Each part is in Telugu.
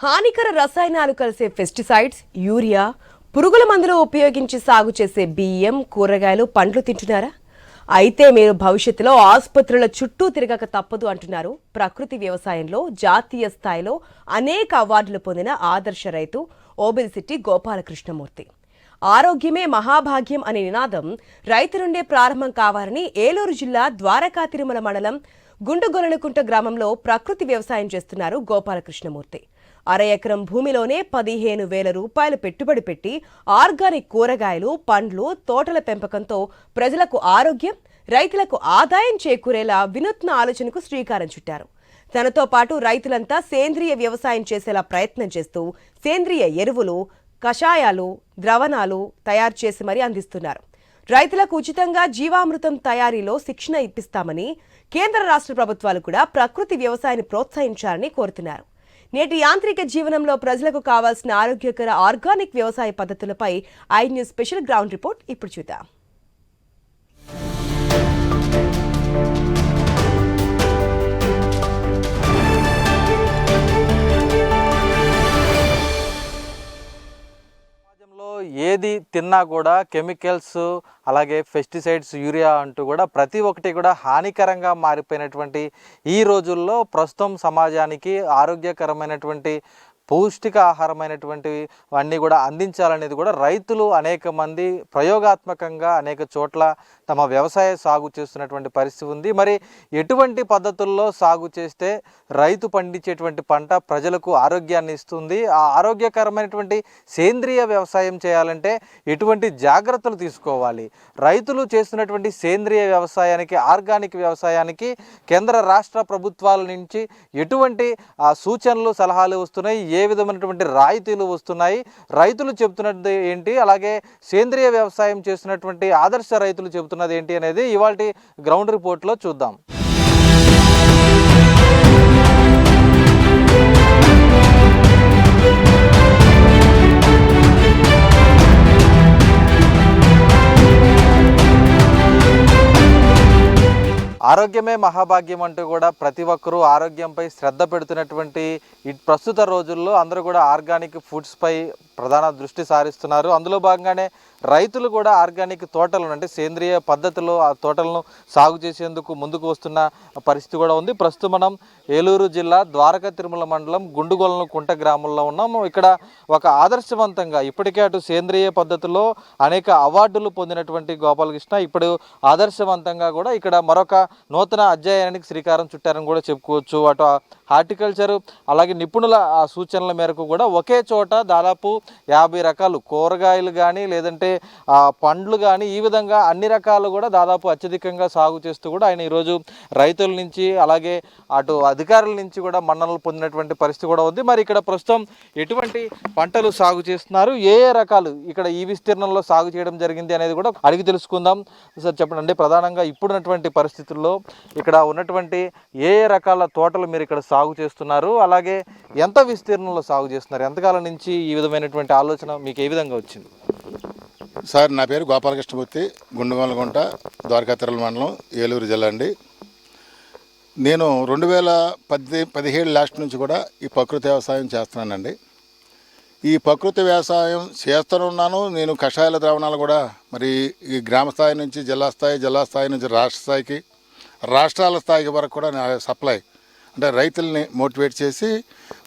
హానికర రసాయనాలు కలిసే పెస్టిసైడ్స్ యూరియా పురుగుల మందులు ఉపయోగించి సాగు చేసే బియ్యం కూరగాయలు పండ్లు తింటున్నారా? అయితే మీరు భవిష్యత్తులో ఆసుపత్రుల చుట్టూ తిరగక తప్పదు అంటున్నారు ప్రకృతి వ్యవసాయంలో జాతీయ స్థాయిలో అనేక అవార్డులు పొందిన ఆదర్శ రైతు ఓబెల్సిటీ గోపాలకృష్ణమూర్తి. ఆరోగ్యమే మహాభాగ్యం అనే నినాదం రైతు నుండే ప్రారంభం కావాలని ఏలూరు జిల్లా ద్వారకా తిరుమల మండలం గుండుగొలనుకుంట గ్రామంలో ప్రకృతి వ్యవసాయం చేస్తున్నారు గోపాలకృష్ణమూర్తి. అర ఎకరం భూమిలోనే పదిహేను వేల రూపాయలు పెట్టుబడి పెట్టి ఆర్గానిక్ కూరగాయలు పండ్లు తోటల పెంపకంతో ప్రజలకు ఆరోగ్యం రైతులకు ఆదాయం చేకూరేలా వినూత్న ఆలోచనకు శ్రీకారం చుట్టారు. తనతో పాటు రైతులంతా సేంద్రియ వ్యవసాయం చేసేలా ప్రయత్నం చేస్తూ సేంద్రియ ఎరువులు కషాయాలు ద్రవణాలు తయారు చేసి మరీ అందిస్తున్నారు. రైతులకు ఉచితంగా జీవామృతం తయారీలో శిక్షణ ఇప్పిస్తామని కేంద్ర రాష్ట్ర ప్రభుత్వాలు కూడా ప్రకృతి వ్యవసాయాన్ని ప్రోత్సహించాలని కోరుతున్నారు. నేటి యాంత్రిక జీవనంలో ప్రజలకు కావాల్సిన ఆరోగ్యకర ఆర్గానిక్ వ్యవసాయ పద్ధతులపై I news special ground report ఇప్పుడు చూద్దాం. ఏది తిన్నా కూడా కెమికల్స్ అలాగే పెస్టిసైడ్స్ యూరియా అంటూ కూడా ప్రతి ఒక్కటి కూడా హానికరంగా మారిపోయినటువంటి ఈ రోజుల్లో ప్రస్తుతం సమాజానికి ఆరోగ్యకరమైనటువంటి పౌష్టిక ఆహారమైనటువంటివి అన్నీ కూడా అందించాలనేది కూడా రైతులు అనేక మంది ప్రయోగాత్మకంగా అనేక చోట్ల తమ వ్యవసాయ సాగు చేస్తున్నటువంటి పరిస్థితి ఉంది. మరి ఎటువంటి పద్ధతుల్లో సాగు చేస్తే రైతు పండించేటువంటి పంట ప్రజలకు ఆరోగ్యాన్ని ఇస్తుంది? ఆ ఆరోగ్యకరమైనటువంటి సేంద్రియ వ్యవసాయం చేయాలంటే ఎటువంటి జాగ్రత్తలు తీసుకోవాలి? రైతులు చేస్తున్నటువంటి సేంద్రియ వ్యవసాయానికి ఆర్గానిక్ వ్యవసాయానికి కేంద్ర రాష్ట్ర ప్రభుత్వాల నుంచి ఎటువంటి సూచనలు సలహాలు వస్తున్నాయి? ఏ విధమైనటువంటి రాయితీలు వస్తున్నాయి? రైతులు చెప్తున్నది ఏంటి? అలాగే సేంద్రియ వ్యవసాయం చేస్తున్నటువంటి ఆదర్శ రైతులు చెబుతున్నది ఏంటి అనేది ఇవాళ గ్రౌండ్ రిపోర్ట్లో చూద్దాం. ఆరోగ్యమే మహాభాగ్యం అంటూ కూడా ప్రతి ఒక్కరూ ఆరోగ్యంపై శ్రద్ధ పెడుతున్నటువంటి ప్రస్తుత రోజుల్లో అందరూ కూడా ఆర్గానిక్ ఫుడ్స్పై ప్రధాన దృష్టి సారిస్తున్నారు. అందులో భాగంగానే రైతులు కూడా ఆర్గానిక్ తోటలను అంటే సేంద్రియ పద్ధతిలో ఆ తోటలను సాగు చేసేందుకు ముందుకు వస్తున్న పరిస్థితి కూడా ఉంది. ప్రస్తుతం మనం ఏలూరు జిల్లా ద్వారకా తిరుమల మండలం గుండుగొలను కుంట గ్రామంలో ఉన్నాము ఇక్కడ ఒక ఆదర్శవంతంగా ఇప్పటికే అటు సేంద్రియ పద్ధతిలో అనేక అవార్డులు పొందినటువంటి గోపాలకృష్ణ ఇప్పుడు ఆదర్శవంతంగా కూడా ఇక్కడ మరొక నూతన అధ్యాయానికి శ్రీకారం చుట్టారని కూడా చెప్పుకోవచ్చు. అటు హార్టికల్చర్ అలాగే నిపుణుల ఆ సూచనల మేరకు కూడా ఒకే చోట దాదాపు యాభై రకాలు కూరగాయలు కానీ లేదంటే ఆ, పండ్లు కానీ ఈ విధంగా అన్ని రకాలు కూడా దాదాపు అత్యధికంగా సాగు చేస్తూ కూడా ఆయన ఈరోజు రైతుల నుంచి అలాగే అటు అధికారుల నుంచి కూడా మన్ననలు పొందినటువంటి పరిస్థితి కూడా ఉంది. మరి ఇక్కడ ప్రస్తుతం ఎటువంటి పంటలు సాగు చేస్తున్నారు? ఏ ఏ రకాలు ఇక్కడ ఈ విస్తీర్ణంలో సాగు చేయడం జరిగింది అనేది కూడా అడిగి తెలుసుకుందాం. సార్ చెప్పండి. అంటే ప్రధానంగా ఇప్పుడున్నటువంటి పరిస్థితుల్లో ఇక్కడ ఉన్నటువంటి ఏ ఏ రకాల తోటలు మీరు ఇక్కడ సాగు చేస్తున్నారు? అలాగే ఎంత విస్తీర్ణంలో సాగు చేస్తున్నారు? ఎంతకాలం నుంచి ఈ విధమైనటువంటి ఆలోచన మీకు ఏ విధంగా వచ్చింది? సార్ నా పేరు గోపాలకృష్ణమూర్తి గుండుగొండగుంట ద్వారకాతిరల మండలం ఏలూరు జిల్లా అండి. నేను రెండు వేల పది పదిహేడు లాస్ట్ నుంచి కూడా ఈ ప్రకృతి వ్యవసాయం చేస్తున్నానండి. ఈ ప్రకృతి వ్యవసాయం చేస్తున్నాను నేను కషాయాల ద్రావణాలు కూడా మరి ఈ గ్రామ స్థాయి నుంచి జిల్లా స్థాయి జిల్లా స్థాయి నుంచి రాష్ట్ర స్థాయికి రాష్ట్రాల స్థాయికి వరకు కూడా నా సప్లై అంటే రైతుల్ని మోటివేట్ చేసి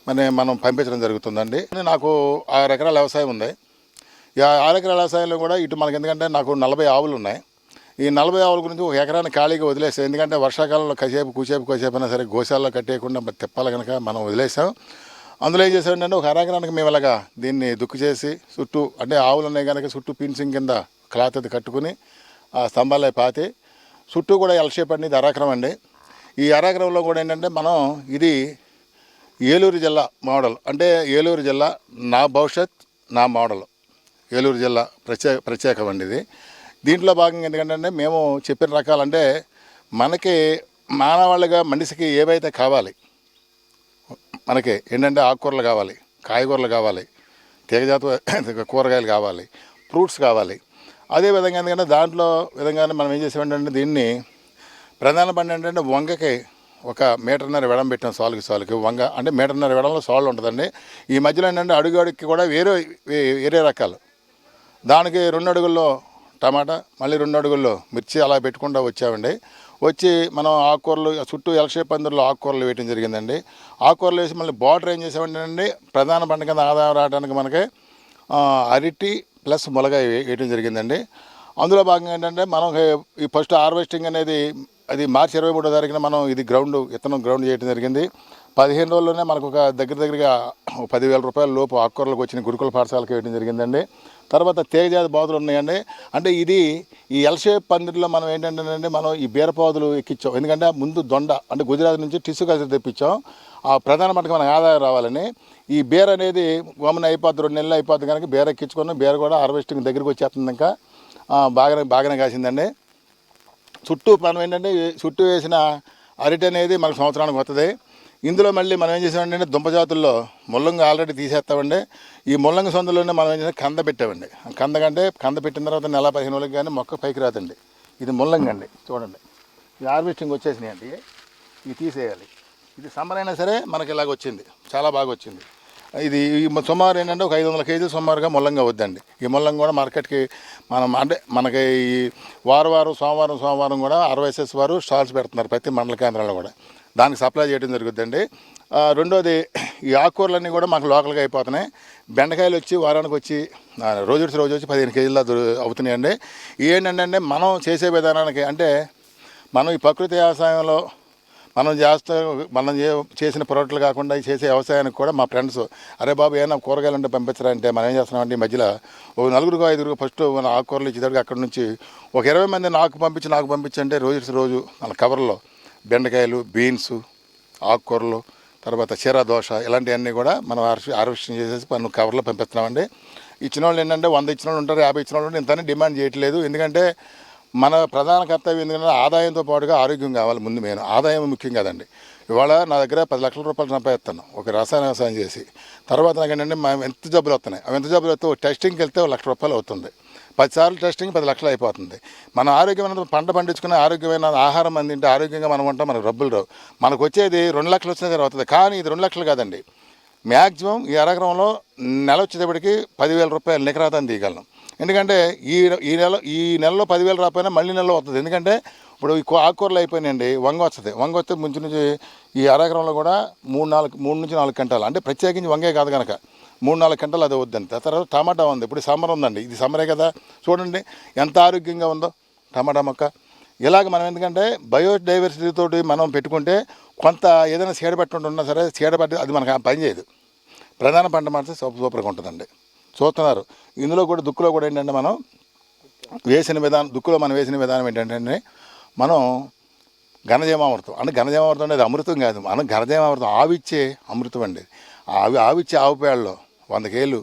మరి మనం పంపించడం జరుగుతుందండి. నాకు ఆరు ఎకరాల వ్యవసాయం ఉంది. ఈ వ్యవసాయంలో కూడా ఇటు మనకి ఎందుకంటే నాకు నలభై ఆవులు ఉన్నాయి. ఈ నలభై ఆవుల గురించి ఒక ఎకరాన్ని ఖాళీగా వదిలేసాం. ఎందుకంటే వర్షాకాలంలో కసేపు కూసేపు కోసేపు అయినా సరే గోశాలలో కట్టేయకుండా తిప్పాలి కనుక మనం వదిలేసాం. అందులో ఏం చేసామంటే ఒక అరాగరానికి మేము ఇలాగా దీన్ని దుక్కు చేసి చుట్టూ అంటే ఆవులు ఉన్నాయి కనుక చుట్టూ పిన్సింగ్ కింద క్లాత్ అది కట్టుకుని ఆ స్తంభాలే పాతి చుట్టూ కూడా ఎల్ షేప్ అనేది అరాకరం అండి. ఈ అరాకరంలో కూడా ఏంటంటే మనం ఇది ఏలూరు జిల్లా మోడల్. అంటే ఏలూరు జిల్లా నా భవిష్యత్ నా మోడల్. ఏలూరు జిల్లా ప్రత్యేక ప్రత్యేకమండి ఇది. దీంట్లో భాగంగా ఎందుకంటే మేము చెప్పిన రకాలంటే మనకి మానవాళిగా మనిషికి ఏవైతే కావాలి మనకి ఏంటంటే ఆకుకూరలు కావాలి కాయగూరలు కావాలి తీగజాత కూరగాయలు కావాలి ఫ్రూట్స్ కావాలి. అదే విధంగా ఎందుకంటే దాంట్లో విధంగానే మనం ఏం చేసామంటే దీన్ని ప్రధాన పంట ఏంటంటే వంగకి ఒక మీటర్న్నర వెడం పెట్టాం సాలుకి సాలుకి. వంగ అంటే మీటర్న్నర వెడంలో సాళ్ళు ఉంటుందండి. ఈ మధ్యలో ఏంటంటే అడుగు అడుగుకి కూడా వేరే వే- వేరే రకాలు. దానికి రెండు అడుగుల్లో టమాటా మళ్ళీ రెండు అడుగుల్లో మిర్చి అలా పెట్టుకుంటూ వచ్చామండి. వచ్చి మనం ఆకుకూరలు చుట్టూ ఎలషేప్ పందిరిలో ఆకుకూరలు వేయటం జరిగిందండి. ఆకుకూరలు వేసి మళ్ళీ బార్డర్ ఏం చేసామంటే ప్రధాన పంట కింద ఆదాయం రావడానికి మనకి అరటి ప్లస్ ములగాయ వేయటం జరిగిందండి. అందులో భాగంగా ఏంటంటే మనం ఈ ఫస్ట్ హార్వెస్టింగ్ అనేది అది మార్చి ఇరవై మూడో తారీఖున మనం ఇది గ్రౌండ్ విత్తనం గ్రౌండ్ చేయడం జరిగింది. పదిహేను రోజుల్లోనే మనకు ఒక దగ్గర దగ్గరగా పదివేల రూపాయల లోపు ఆకుకూరలకు వచ్చిన గురుకుల పాఠశాలకు వేయడం జరిగిందండి. తర్వాత తేగజాతి బాతులు ఉన్నాయండి. అంటే ఇది ఈ ఎల్షేప్ పందిరిలో మనం ఏంటంటే మనం ఈ బీరపాదులు ఎక్కించాం ఎందుకంటే ముందు దొండ అంటే గుజరాత్ నుంచి టిష్యూ కల్చర్ తెప్పించాం. ఆ ప్రధాన మటుకు మనకు ఆదాయం రావాలని. ఈ బీర అనేది గమన అయిపోద్ది రెండు నెలలు అయిపోద్ది కనుక బీర ఎక్కించుకున్నాం బీర కూడా హార్వెస్టింగ్ దగ్గరికి వచ్చేస్తుంది ఇంకా. బాగానే బాగానే కాసిందండి. చుట్టూ మనం ఏంటంటే చుట్టూ వేసిన అరటి అనేది మనకు సంవత్సరానికి వస్తుంది ఇందులో మళ్ళీ మనం ఏం చేసామంటే దుంప జాతుల్లో ముల్లంగి ఆల్రెడీ తీసేస్తామండి. ఈ ముల్లంగి సొందులోనే మనం ఏం చేసాం కంద పెట్టామండి. కంద కంటే కంద పెట్టిన తర్వాత నెల పదిహేను రోజులకి కానీ మొక్క పైకి రాదండి. ఇది ముల్లంగి అండి చూడండి. ఇది హార్వెస్టింగ్ వచ్చేసినాయి అండి ఇది తీసేయాలి. ఇది సమ్మర్ అయినా సరే మనకి ఇలాగ వచ్చింది. చాలా బాగా వచ్చింది. ఇది సుమారు ఏంటంటే ఒక ఐదు వందల కేజీలు సుమారుగా ముల్లంగా వద్దండి ఈ ముల్లంగా కూడా మార్కెట్కి మనం అంటే మనకి ఈ వారం వారం సోమవారం సోమవారం కూడా ఆర్వైఎస్ఎస్ వారు స్టాల్స్ పెడుతున్నారు ప్రతి మండల కేంద్రాల్లో కూడా. దానికి సప్లై చేయడం జరుగుతుందండి రెండోది ఈ ఆకుకూరలన్నీ కూడా మాకు లోకల్గా అయిపోతున్నాయి. బెండకాయలు వచ్చి వారానికి వచ్చి రోజు రోజు వచ్చి పదిహేను కేజీల అవుతున్నాయండి. ఏంటంటే మనం చేసే విధానానికి అంటే మనం ఈ ప్రకృతి వ్యవసాయంలో మనం చేస్తే మనం చేసిన పొరట్లు కాకుండా చేసే వ్యవసాయానికి కూడా మా ఫ్రెండ్స్ అరే బాబు ఏమైనా కూరగాయలు ఉంటే పంపించరా అంటే మనం ఏం చేస్తున్నామంటే ఈ మధ్యలో ఒక నలుగురు ఐదుగురు ఫస్ట్ మన ఆకుకూరలు ఇచ్చేటప్పుడు అక్కడ నుంచి ఒక ఇరవై మంది నాకు పంపించి నాకు పంపించంటే రోజు రోజు మన కవర్లో బెండకాయలు బీన్స్ ఆకుకూరలు తర్వాత చీర దోశ ఇలాంటివన్నీ కూడా మనం హార్వెస్ట్ హార్వెస్టింగ్ చేసేసి మనం కవర్లో పంపిస్తున్నామండి. ఇచ్చిన వాళ్ళు ఏంటంటే వంద ఇచ్చిన వాళ్ళు ఉంటారు యాభై ఇచ్చిన వాళ్ళు ఉంటారు ఇంతనే డిమాండ్ చేయట్లేదు. ఎందుకంటే మన ప్రధాన కర్తవ్యం ఎందుకంటే ఆదాయంతో పాటుగా ఆరోగ్యం కావాలి ముందు మెయిన్. ఆదాయం ముఖ్యం కదండి. ఇవాళ నా దగ్గర పది లక్షల రూపాయలు సంపాదిస్తాను ఒక రసాయన వ్యవసాయం చేసి. తర్వాత నాకు ఏంటంటే మేము ఎంత జబ్బులు వస్తున్నాయి? అవి ఎంత జబ్బులు వస్తే టెస్టింగ్కి వెళ్తే ఒక లక్ష రూపాయలు అవుతుంది. పది సార్లు టెస్టింగ్ పది లక్షలు అయిపోతుంది. మన ఆరోగ్యమైన పంట పండించుకునే ఆరోగ్యమైన ఆహారం అందింటే ఆరోగ్యంగా మనం ఉంటాం మనకు డబ్బులు రావు. మనకు వచ్చేది రెండు లక్షలు వచ్చిన సరే అవుతుంది. కానీ ఇది రెండు లక్షలు కాదండి. మ్యాక్సిమం ఈ అరగ్రంలో నెల వచ్చేటప్పటికి పదివేల రూపాయలు నికరాతం తీయగలను ఎందుకంటే ఈ ఈ నెల ఈ నెలలో పదివేలు రాకపోయినా మళ్ళీ నెలలో వస్తుంది. ఎందుకంటే ఇప్పుడు ఈ ఆకుకూరలు అయిపోయినాయండి వంగ వస్తుంది. వంగ వస్తే ముంచు నుంచి ఈ అరగ్రంలో కూడా మూడు నాలుగు మూడు నుంచి నాలుగు గంటలు అంటే ప్రత్యేకించి వంగే కాదు కనుక మూడు నాలుగు గంటలు అది వద్దండి తర్వాత టమాటా ఉంది. ఇప్పుడు సమ్మర్ ఉందండి. ఇది సమ్మరే కదా. చూడండి ఎంత ఆరోగ్యంగా ఉందో టమాటా మొక్క. ఇలాగ మనం ఎందుకంటే బయోడైవర్సిటీతో మనం పెట్టుకుంటే కొంత ఏదైనా చీడపట్టి ఉన్నా సరే చీడపట్టి అది మనకు పని చేయదు. ప్రధాన పంట మాత్రం సూపర్ సూపర్గా ఉంటుందండి. చూస్తున్నారు. ఇందులో కూడా దుక్కులో కూడా ఏంటంటే మనం వేసిన విధానం దుక్కులో మనం వేసిన విధానం ఏంటంటే మనం ఘనజీవామృతం. అంటే ఘనజీవామృతం అనేది అమృతం కాదు. మనం ఘనజీవామృతం ఆవిచ్చే అమృతం అండి. ఆవి ఆవిచ్చే ఆవు పేడలో వంద కేలు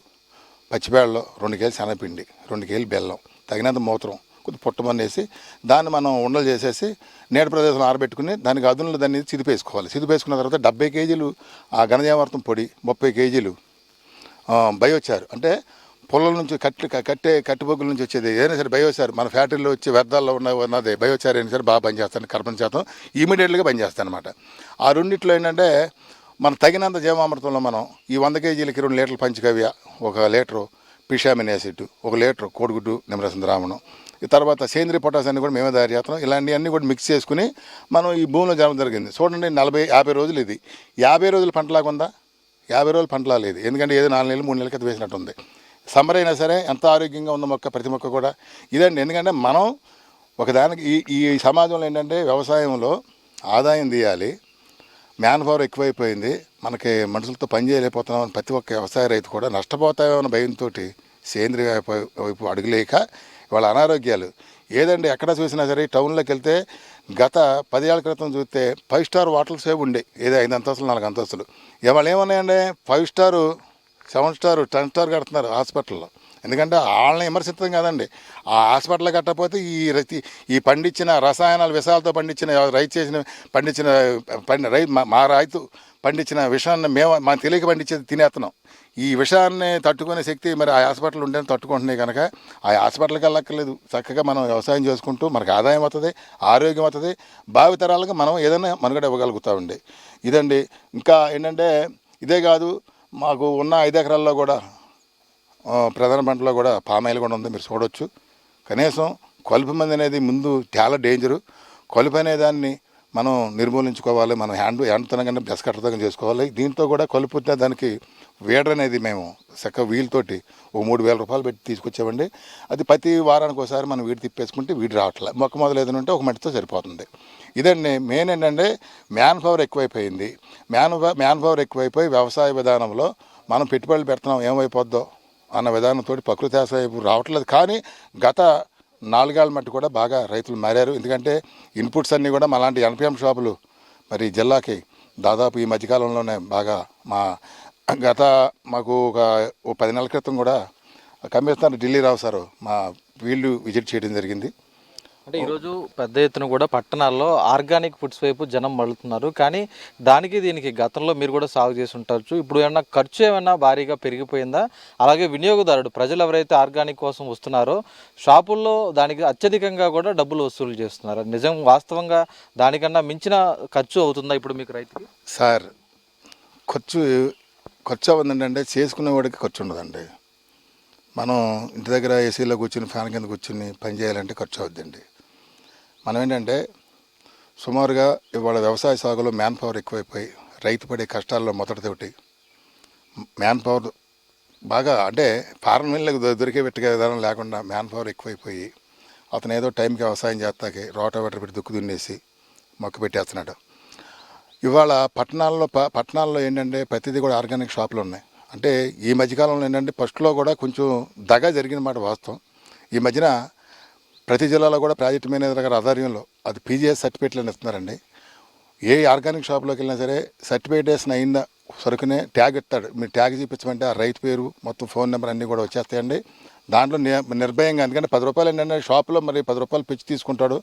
పచ్చిపేడలో రెండు కేలు శనగపిండి రెండు కేలు బెల్లం తగినంత మూత్రం కొద్ది పుట్టమని వేసి దాన్ని మనం ఉండలు చేసేసి నీడ ప్రదేశంలో ఆరబెట్టుకుని దానికి అదునులు దాన్ని చిదిపేసుకోవాలి. చిదిపేసుకున్న తర్వాత డెబ్బై కేజీలు ఆ ఘనజీవామృతం పొడి ముప్పై కేజీలు బయోచారు. అంటే పొలం నుంచి కట్టి కట్టే కట్టుబొగ్గుల నుంచి వచ్చేది ఏదైనా సరే బయోచారు. మన ఫ్యాక్టరీలో వచ్చి వ్యర్థాల్లో ఉన్న ఉన్నది బయోచారు అయినా సరే బాగా పనిచేస్తాను కర్పణ శాతం ఇమీడియట్గా పనిచేస్తాను అనమాట ఆ రెండిట్లో ఏంటంటే మన తగినంత జీవామృతంలో మనం ఈ వంద కేజీలకి రెండు లీటర్లు పంచకవ్య ఒక లీటరు పిషామిన్ యాసిడ్ ఒక లీటరు కోడిగుడ్డు నిమ్మరసం ద్రావణం. ఈ తర్వాత సేంద్రియ పొటాస్ అన్ని కూడా మేమే తయారు చేస్తున్నాం. ఇలాంటివన్నీ కూడా మిక్స్ చేసుకుని మనం ఈ భూమిలో జరగడం జరిగింది. చూడండి నలభై యాభై రోజులు ఇది. యాభై రోజుల పంటలాగా ఉందా? యాభై రోజులు పంటలా లేదు. ఎందుకంటే ఏదో నాలుగు నెలలు మూడు నెలలకి వేసినట్టుంది సమ్మర్ అయినా సరే ఎంత ఆరోగ్యంగా ఉన్న మొక్క ప్రతి మొక్క కూడా. ఇదండి ఎందుకంటే మనం ఒకదానికి ఈ ఈ సమాజంలో ఏంటంటే వ్యవసాయంలో ఆదాయం తీయాలి. మ్యాన్ పవర్ ఎక్కువైపోయింది. మనకి మనుషులతో పని చేయలేకపోతున్నామని ప్రతి ఒక్క వ్యవసాయ రైతు కూడా నష్టపోతామన్న భయంతో సేంద్రియ వైపు- అడుగులేక వాళ్ళ అనారోగ్యాలు. ఏదండి ఎక్కడ చూసినా సరే టౌన్లోకి వెళ్తే గత పదేళ్ళ క్రితం చూస్తే ఫైవ్ స్టార్ హోటల్స్ ఏ ఉండే. ఏదో ఐదు అంతస్తులు నాలుగు అంతస్తులు. ఇవాళ ఏమన్నాయండి? Five star seven star ten star కడుతున్నారు హాస్పిటల్లో. ఎందుకంటే వాళ్ళని విమర్శించడం కదండి. ఆ హాస్పిటల్ కట్టకపోతే ఈ రతి ఈ పండించిన రసాయనాలు విషాలతో పండించిన రైతు చేసిన పండించిన పండి రై మా- రైతు పండించిన విషయాన్ని మేము మా తెలియక పండించేది తినేస్తున్నాం ఈ విషయాన్ని తట్టుకునే శక్తి మరి ఆ హాస్పిటల్ ఉండే తట్టుకుంటున్నాయి కనుక ఆ హాస్పిటల్కి వెళ్ళక్కర్లేదు. చక్కగా మనం వ్యవసాయం చేసుకుంటూ మనకు ఆదాయం అవుతుంది ఆరోగ్యం అవుతుంది భావితరాలకు మనం ఏదైనా మనుగడ ఇవ్వగలుగుతామండి. ఇదండి. ఇంకా ఏంటంటే ఇదే కాదు మాకు ఉన్న ఐదు ఎకరాల్లో కూడా ప్రధాన పంటలో కూడా పామాయిల్ కూడా ఉంది మీరు చూడవచ్చు కనీసం కలుపు మంది అనేది ముందు చాలా డేంజరు. కలుపు అనే దాన్ని మనం నిర్మూలించుకోవాలి మనం హ్యాండ్ హ్యాండ్తో కన్నా బెస్కట్టతో చేసుకోవాలి. దీంతో కూడా కలుపు దానికి వీడర్ అనేది మేము చక్క వీలుతోటి ఓ మూడు వేల రూపాయలు పెట్టి తీసుకొచ్చామండి. అది ప్రతి వారానికి ఒకసారి మనం వీడి తిప్పేసుకుంటే వీడి రావట్లే. మొక్క మొదలు ఏదైనా ఉంటే ఒక మట్టితో సరిపోతుంది. ఇదండి మెయిన్ ఏంటంటే మ్యాన్ పవర్ ఎక్కువైపోయింది. మ్యాన్ మ్యాన్ పవర్ ఎక్కువైపోయి వ్యవసాయ విధానంలో మనం పెట్టుబడులు పెడుతున్నాం ఏమైపోద్దో? అన్న విధానంతో ప్రకృతి వ్యవసాయం రావట్లేదు. కానీ గత నాలుగేళ్ళ మట్టి కూడా బాగా రైతులు మారారు. ఎందుకంటే ఇన్పుట్స్ అన్నీ కూడా అలాంటి ఎన్పిఎం షాపులు మరి జిల్లాకి దాదాపు ఈ మధ్యకాలంలోనే బాగా మా గత మాకు ఒక పది నెలల క్రితం కూడా కమిషనర్ ఢిల్లీ రావు సారు మా వీళ్ళు విజిట్ చేయడం జరిగింది. అంటే ఈరోజు పెద్ద ఎత్తున కూడా పట్టణాల్లో ఆర్గానిక్ ఫుడ్స్ వైపు జనం మళ్ళుతున్నారు. కానీ దానికి దీనికి గతంలో మీరు కూడా సాగు చేసి ఉంటారు ఇప్పుడు ఏమన్నా ఖర్చు ఏమైనా భారీగా పెరిగిపోయిందా? అలాగే వినియోగదారుడు ప్రజలు ఎవరైతే ఆర్గానిక్ కోసం వస్తున్నారో షాపుల్లో దానికి అత్యధికంగా కూడా డబ్బులు వసూలు చేస్తున్నారు. నిజం వాస్తవంగా దానికన్నా మించిన ఖర్చు అవుతుందా ఇప్పుడు మీకు రైతుకి? సార్ ఖర్చు ఖర్చు అవ్వదండి చేసుకునే వాడికి ఖర్చు ఉండదండి. మనం ఇంటి దగ్గర ఏసీలో కూర్చుని ఫ్యాన్ కింద కూర్చుని పని చేయాలంటే ఖర్చు అవుద్దండి. మనం ఏంటంటే సుమారుగా ఇవాళ వ్యవసాయ సాగులో మ్యాన్ పవర్ ఎక్కువైపోయి రైతు పడే కష్టాల్లో మొదటితోటి మ్యాన్ పవర్ బాగా అంటే ఫారెన్ వెళ్ళకి దొరికే పెట్టే విధానం లేకుండా మ్యాన్ పవర్ ఎక్కువైపోయి అతను ఏదో టైంకి వ్యవసాయం చేస్తాకి రోటోవేటర్ పెట్టి దుక్కు దున్నేసి మొక్క పెట్టేస్తున్నాడు. ఇవాళ పట్టణాల్లో ప- పట్టణాల్లో ఏంటంటే ప్రతిదీ కూడా ఆర్గానిక్ షాపులు ఉన్నాయి. అంటే ఈ మధ్యకాలంలో ఏంటంటే ఫస్ట్లో కూడా కొంచెం దగ జరిగిన మాట వాస్తవం. ఈ మధ్యన ప్రతి జిల్లాలో కూడా ప్రాజెక్ట్ మేనేజర్ గారి ఆధ్వర్యంలో అది పీజీఎస్ సర్టిఫికేట్లు ఇస్తున్నారండి ఏ ఆర్గానిక్ షాప్లోకి వెళ్ళినా సరే సర్టిఫికేటేషన్ అయిన సరుకునే ట్యాగ్ ఇస్తాడు. మీరు ట్యాగ్ చూపించమంటే ఆ రైతు పేరు మొత్తం ఫోన్ నెంబర్ అన్నీ కూడా వచ్చేస్తాయండి. దాంట్లో నిర్భయంగా ఎందుకంటే పది రూపాయలు ఏంటంటే షాప్లో మరి పది రూపాయలు పిచ్చి తీసుకుంటాడు.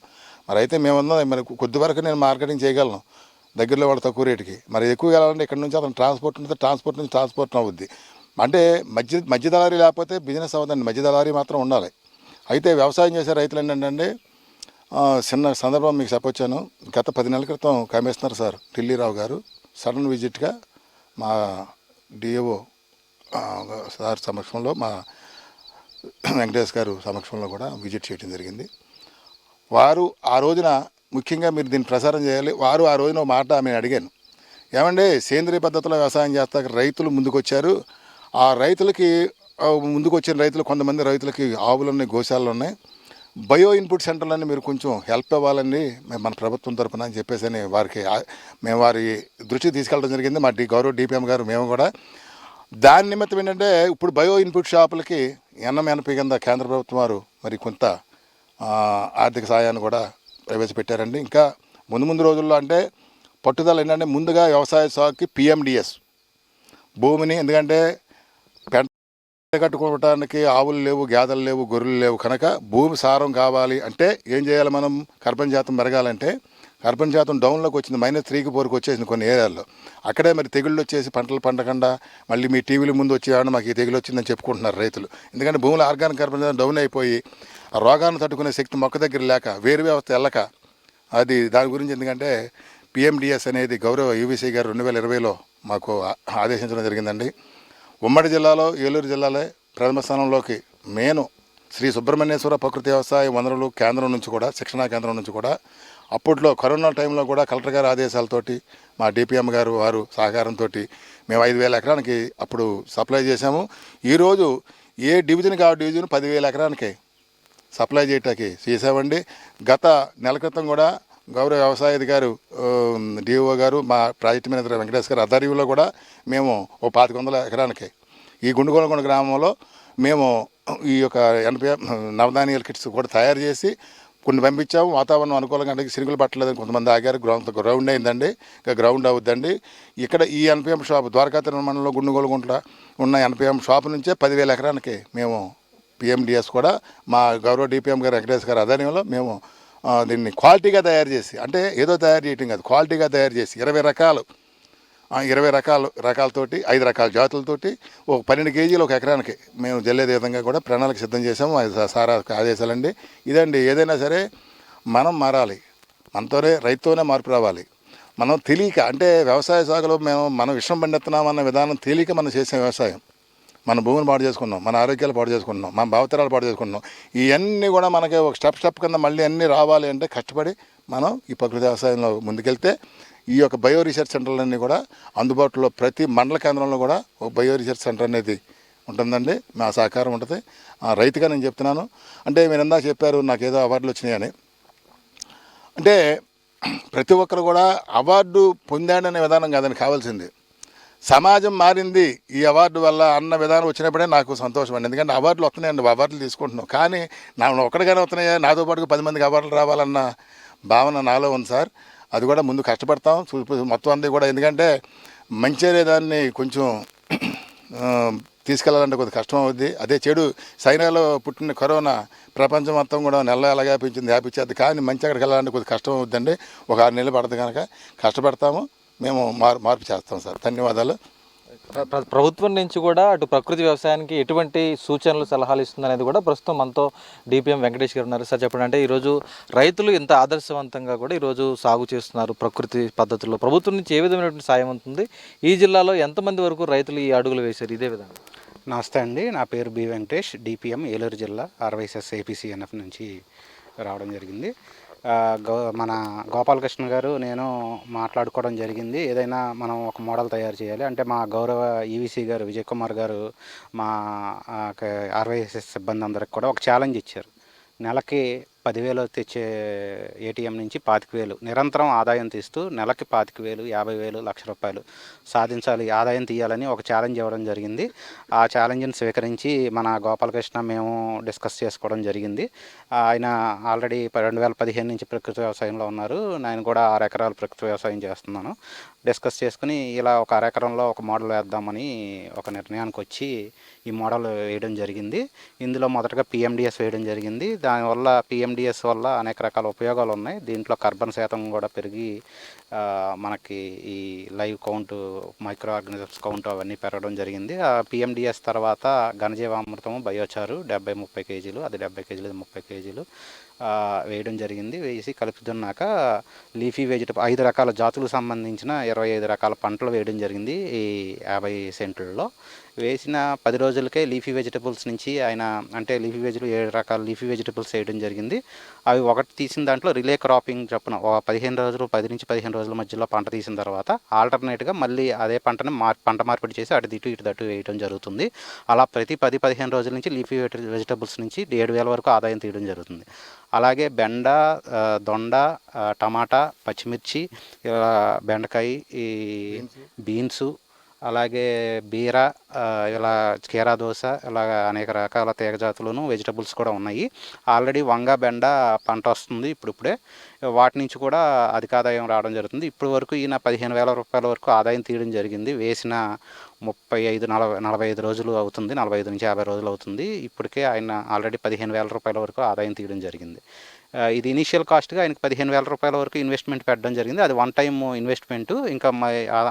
మరి అయితే మేమన్నా మరి కొద్ది వరకు నేను మార్కెటింగ్ చేయగలను దగ్గరలో వాడు తక్కువ రేటుకి. మరి ఎక్కువ వెళ్ళాలంటే ఇక్కడ నుంచి అతను ట్రాన్స్పోర్ట్ ఉంటుంది ట్రాన్స్పోర్ట్ నుంచి ట్రాన్స్పోర్ట్ అవుద్ది అంటే మధ్య మధ్య దళారీ లేకపోతే బిజినెస్ అవ్వదండి. మధ్య దళారీ మాత్రం ఉండాలి. అయితే వ్యవసాయం చేసే రైతులు ఏంటంటే చిన్న సందర్భం మీకు చెప్పొచ్చాను. గత పది నెలల క్రితం కమిషనర్ సార్ ఢిల్లీరావు గారు. సడన్ విజిట్గా మా డిఏఓ సార్ సమక్షంలో మా వెంకటేష్ గారు సమక్షంలో కూడా విజిట్ చేయడం జరిగింది. వారు ఆ రోజున ముఖ్యంగా మీరు దీన్ని ప్రసారం చేయాలి. వారు ఆ రోజున మాట ఆమె అడిగాను. ఏమంటే సేంద్రియ పద్ధతిలో వ్యవసాయం చేస్తాక రైతులు ముందుకొచ్చారు. ఆ రైతులకి ముందుకు వచ్చిన రైతులు కొంతమంది రైతులకి ఆవులు ఉన్నాయి గోశాలలు ఉన్నాయి బయో ఇన్పుట్ సెంటర్లని మీరు కొంచెం హెల్ప్ ఇవ్వాలని మేము మన ప్రభుత్వం తరపున అని చెప్పేసి అని వారికి మేము వారి దృష్టి తీసుకెళ్ళడం జరిగింది. మా డి గౌరవ డిపిఎం గారు మేము కూడా. దాని నిమిత్తం ఏంటంటే ఇప్పుడు బయో ఇన్పుట్ షాపులకి ఎన్ఎంఎన్పి కింద కేంద్ర ప్రభుత్వం వారు మరి కొంత ఆర్థిక సాయాన్ని కూడా ప్రవేశపెట్టారండి. ఇంకా ముందు ముందు రోజుల్లో అంటే పట్టుదల ఏంటంటే ముందుగా వ్యవసాయ సాగుకి పిఎండిఎస్. భూమిని ఎందుకంటే కట్టుకోవటానికి ఆవులు లేవు గేదెలు లేవు గొర్రెలు లేవు. కనుక భూమి సారం కావాలి అంటే ఏం చేయాలి మనం? కర్బన్ శాతం పెరగాలంటే కర్బన్ శాతం డౌన్లోకి వచ్చింది మైనస్ త్రీకి ఫోర్కి వచ్చేసింది కొన్ని ఏరియాల్లో. అక్కడే మరి తెగుళ్ళు వచ్చేసి పంటలు పండకుండా మళ్ళీ మీ టీవీల ముందు వచ్చేవాడు మాకు ఈ తెగులు వచ్చిందని చెప్పుకుంటున్నారు రైతులు. ఎందుకంటే భూమిలో ఆర్గానిక్ కర్బన్ శాతం డౌన్ అయిపోయి ఆ రోగాన్ని తట్టుకునే శక్తి మొక్క దగ్గర లేక వేరు వ్యవస్థ వెళ్ళక అది దాని గురించి ఎందుకంటే పిఎండిఎస్ అనేది గౌరవ యూవీసీ గారు రెండు వేల ఇరవైలో మాకు ఆదేశించడం జరిగిందండి. ఉమ్మడి జిల్లాలో ఏలూరు జిల్లాలే ప్రథమ స్థానంలోకి మేను శ్రీ సుబ్రహ్మణ్యేశ్వర ప్రకృతి వ్యవసాయ వనరులు కేంద్రం నుంచి కూడా శిక్షణా కేంద్రం నుంచి కూడా అప్పట్లో కరోనా టైంలో కూడా కలెక్టర్ గారి ఆదేశాలతోటి మా డిపిఎం గారు వారు సహకారంతో మేము ఐదు వేల ఎకరానికి అప్పుడు సప్లై చేశాము. ఈరోజు ఏ డివిజన్కి ఆ డివిజన్ పదివేల ఎకరానికి సప్లై చేయటానికి చేసామండి గత నెల క్రితం కూడా గౌరవ వ్యవసాయ అధికారు డిఓ గారు మా ప్రాజెక్ట్ మేనేజర్ వెంకటేష్ గారు అధ్వర్యంలో కూడా మేము ఓ పాతిక వందల ఎకరానికి ఈ గుండుగోలకొండ గ్రామంలో మేము ఈ యొక్క ఎనభై నవధాన్యాల కిట్స్ కూడా తయారు చేసి కొన్ని పంపించాము. వాతావరణం అనుకూలంగా అంటే సిరుగులు పట్టలేదని కొంతమంది ఆగారు. గ్రౌండ్ గ్రౌండ్ అయిందండి. ఇంకా గ్రౌండ్ అవుద్దండి. ఇక్కడ ఈ ఎన్పిఎం షాప్ ద్వారకా తిరుమలలో గుండుగోలగుంట్ల ఉన్న ఎన్పిఎం షాప్ నుంచే పదివేల ఎకరానికి మేము పిఎండిఎస్ కూడా మా గౌరవ డిపిఎం గారు వెంకటేష్ గారు ఆధ్వర్యంలో మేము దీన్ని క్వాలిటీగా తయారు చేసి అంటే ఏదో తయారు చేయటం కాదు క్వాలిటీగా తయారు చేసి ఇరవై రకాలు. ఇరవై రకాలు రకాలతోటి ఐదు రకాల జాతులతోటి ఒక పన్నెండు కేజీలు ఒక ఎకరానికి మేము జల్లేదే విధంగా కూడా ప్రణాళిక సిద్ధం చేసాము అది సారా ఆదేశాలండి. ఇదండి ఏదైనా సరే మనం మారాలి. మనతోనే రైతుతోనే మార్పు రావాలి. మనం తెలియక అంటే వ్యవసాయ సాగులో మేము మనం విషం పండిస్తున్నామన్న విధానం తెలియక మనం చేసే వ్యవసాయం. మన భూమిని పాడు చేసుకున్నాం మన ఆరోగ్యాలు పాడు చేసుకుంటున్నాం మన భావతరాలు పాడు చేసుకుంటున్నాం ఇవన్నీ కూడా మనకి ఒక స్టెప్ స్టెప్ కింద మళ్ళీ అన్నీ రావాలి అంటే కష్టపడి మనం ఈ ప్రకృతి వ్యవసాయంలో ముందుకెళ్తే ఈ యొక్క బయో రీసెర్చ్ సెంటర్లన్నీ కూడా అందుబాటులో ప్రతి మండల కేంద్రంలో కూడా ఒక బయో రీసెర్చ్ సెంటర్ అనేది ఉంటుందండి. మా సహకారం ఉంటుంది. ఆ, రైతుగా నేను చెప్తున్నాను. అంటే మీరు ఇందాక చెప్పారు నాకు ఏదో అవార్డులు వచ్చినాయని. అంటే ప్రతి ఒక్కరు కూడా అవార్డు పొందాడనే విధానం కాదని కావాల్సింది. సమాజం మారింది ఈ అవార్డు వల్ల అన్న విధానం వచ్చినప్పుడే నాకు సంతోషం అండి. ఎందుకంటే అవార్డులు వస్తున్నాయండి అవార్డులు తీసుకుంటున్నాం కానీ నా ఒక్కడిగానే వస్తున్నాయా? నాతో పాటు పది మందికి అవార్డులు రావాలన్న భావన నాలో ఉంది సార్. అది కూడా ముందు కష్టపడతాం. చూ- మొత్తం అంది కూడా ఎందుకంటే మంచి దాన్ని కొంచెం తీసుకెళ్ళాలంటే తీసుకెళ్ళాలంటే కొద్దిగా కష్టం అవుద్ది. అదే చెడు చైనాలో పుట్టిన కరోనా ప్రపంచం మొత్తం కూడా నెల ఎలా వ్యాపించింది వ్యాపించేది. కానీ మంచి అక్కడికి వెళ్ళాలంటే కొద్దిగా కష్టం అవుద్దండి. ఒక ఆరు నెలలు పడుతుంది కనుక కష్టపడతాము. మేము మార్ మార్పు చేస్తాం సార్. ధన్యవాదాలు. ప్ర- ప్ర- ప్రభుత్వం నుంచి కూడా అటు ప్రకృతి వ్యవసాయానికి ఎటువంటి సూచనలు సలహాలు ఇస్తుంది అనేది కూడా ప్రస్తుతం మనతో డిపిఎం వెంకటేష్ గారు ఉన్నారు. సార్ చెప్పండి అంటే ఈరోజు రైతులు ఇంత ఆదర్శవంతంగా కూడా ఈరోజు సాగు చేస్తున్నారు ప్రకృతి పద్ధతుల్లో. ప్రభుత్వం నుంచి ఏ విధమైనటువంటి సాయం ఉంటుంది? ఈ జిల్లాలో ఎంతమంది వరకు రైతులు ఈ అడుగులు వేశారు? ఇదే విధంగా. నమస్తే అండి. నా పేరు బి వెంకటేష్. డిపిఎం ఏలూరు జిల్లా ఆర్వైఎస్ఎస్ ఏపీసీఎన్ఎఫ్ నుంచి రావడం జరిగింది. మన గోపాలకృష్ణ గారు నేను మాట్లాడుకోవడం జరిగింది. ఏదైనా మనం ఒక మోడల్ తయారు చేయాలి. అంటే మా గౌరవ ఈవీసీ గారు విజయ్ కుమార్ గారు మా ఆర్వైఎస్ఎస్ సిబ్బంది అందరికి కూడా ఒక ఛాలెంజ్ ఇచ్చారు. నెలకి పదివేలు తెచ్చే ఏటీఎం నుంచి పాతిక వేలు నిరంతరం ఆదాయం తీస్తూ నెలకి పాతిక వేలు యాభై వేలు లక్ష రూపాయలు సాధించాలి. ఆదాయం తీయాలని ఒక ఛాలెంజ్ ఇవ్వడం జరిగింది. ఆ ఛాలెంజ్ని స్వీకరించి మన గోపాలకృష్ణ మేము డిస్కస్ చేసుకోవడం జరిగింది. ఆయన ఆల్రెడీ రెండు వేల పదిహేను నుంచి ప్రకృతి వ్యవసాయంలో ఉన్నారు. నేను కూడా ఆరు ఎకరాలు ప్రకృతి వ్యవసాయం చేస్తున్నాను. డిస్కస్ చేసుకుని ఇలా ఒక అరెకరంలో ఒక మోడల్ వేద్దామని ఒక నిర్ణయానికి వచ్చి ఈ మోడల్ వేయడం జరిగింది. ఇందులో మొదటగా పిఎండిఎస్ వేయడం జరిగింది. దానివల్ల పిఎండిఎస్ వల్ల అనేక రకాల ఉపయోగాలు ఉన్నాయి. దీంట్లో కార్బన్ శాతం కూడా పెరిగి మనకి ఈ live count micro organisms count అవన్నీ పెరగడం జరిగింది. ఆ పిఎండిఎస్ తర్వాత ఘనజీవామృతము బయోచారు డెబ్బై ముప్పై కేజీలు అది డెబ్బై కేజీలు ముప్పై కేజీలు. వేయడం జరిగింది. వేసి కలుపుతున్నాక లీఫీ వెజిటబుల్ ఐదు రకాల జాతులకు సంబంధించిన ఇరవై ఐదు రకాల పంటలు వేయడం జరిగింది ఈ యాభై సెంట్లలో. వేసిన పది రోజులకే లీఫీ వెజిటబుల్స్ నుంచి ఆయన అంటే లీఫీ వెజిటబుల్ ఏడు రకాల లీఫీ వెజిటబుల్స్ వేయడం జరిగింది. అవి ఒకటి తీసిన దాంట్లో రిలే క్రాపింగ్ చొప్పున పదిహేను రోజులు పది నుంచి పదిహేను రోజుల మధ్యలో పంట తీసిన తర్వాత ఆల్టర్నేట్గా మళ్ళీ అదే పంటని మార్ పంట మార్పిడి చేసి అటు ఇటు ఇటు దట్టు వేయడం జరుగుతుంది. అలా ప్రతి పది పదిహేను రోజుల నుంచి లీఫీ వెజిటబుల్స్ నుంచి ఏడు వేల వరకు ఆదాయం తీయడం జరుగుతుంది. అలాగే బెండ దొండ టమాటా పచ్చిమిర్చి ఇలా బెండకాయ ఈ బీన్సు అలాగే బీర ఇలా కీరా దోశ ఇలా అనేక రకాల తీగ జాతులను వెజిటబుల్స్ కూడా ఉన్నాయి. ఆల్రెడీ వంగ బెండ పంట వస్తుంది ఇప్పుడిప్పుడే. వాటి నుంచి కూడా అధిక ఆదాయం రావడం జరుగుతుంది. ఇప్పటి వరకు ఈయన పదిహేను వేల రూపాయల వరకు ఆదాయం తీయడం జరిగింది. వేసిన ముప్పై ఐదు నలభై నలభై ఐదు రోజులు అవుతుంది. నలభై ఐదు నుంచి యాభై రోజులు అవుతుంది. ఇప్పటికే ఆయన ఆల్రెడీ పదిహేను వేల రూపాయల వరకు ఆదాయం తీయడం జరిగింది. ఇది ఇనీషియల్ కాస్ట్గా ఆయనకి పదిహేను వేల రూపాయల వరకు ఇన్వెస్ట్మెంట్ పెట్టడం జరిగింది. అది వన్ టైం ఇన్వెస్ట్మెంట్ ఇంకా